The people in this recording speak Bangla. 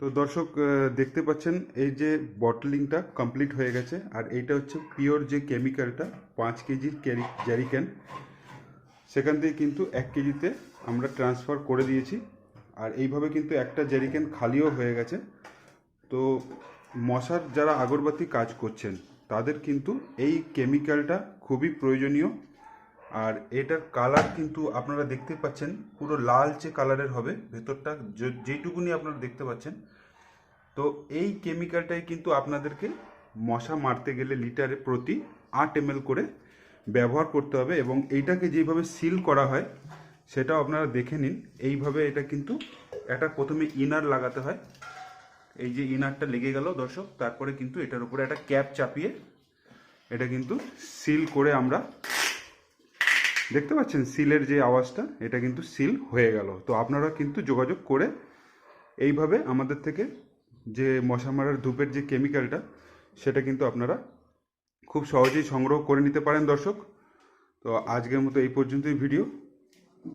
তো দর্শক দেখতে পাচ্ছেন, এই যে বটলিংটা কমপ্লিট হয়ে গেছে, আর এইটা হচ্ছে পিওর যে কেমিক্যালটা পাঁচ কেজির ক্যারি জ্যারিক্যান সেখান থেকে কিন্তু এক কেজিতে আমরা ট্রান্সফার করে দিয়েছি। আর এইভাবে কিন্তু একটা জ্যারিক্যান খালিও হয়ে গেছে। তো মশার যারা আগরবাতি কাজ করছেন, তাদের কিন্তু এই কেমিক্যালটা খুবই প্রয়োজনীয়। আর এটার কালার কিন্তু আপনারা দেখতে পাচ্ছেন, পুরো লালচে কালারের হবে ভেতরটা যেইটুকুনি আপনারা দেখতে পাচ্ছেন। তো এই কেমিক্যালটাই কিন্তু আপনাদেরকে মশা মারতে গেলে লিটারে প্রতি আট এম করে ব্যবহার করতে হবে এবং এইটাকে যেভাবে সিল করা হয়, সেটাও আপনারা দেখে নিন। এইভাবে এটা কিন্তু একটা প্রথমে ইনার লাগাতে হয়। এই যে ইনারটা লেগে গেল দর্শক, তারপরে কিন্তু এটার উপরে একটা ক্যাপ চাপিয়ে এটা কিন্তু সিল করে আমরা দেখতে পাচ্ছেন সিলের যে আওয়াজটা, এটা কিন্তু সিল হয়ে গেল। তো আপনারা কিন্তু যোগাযোগ করে এইভাবে আমাদের থেকে যে মশা মারার ধূপের যে কেমিক্যালটা, সেটা কিন্তু আপনারা খুব সহজেই সংগ্রহ করে নিতে পারেন দর্শক। তো আজকের মতো এই পর্যন্তই ভিডিও।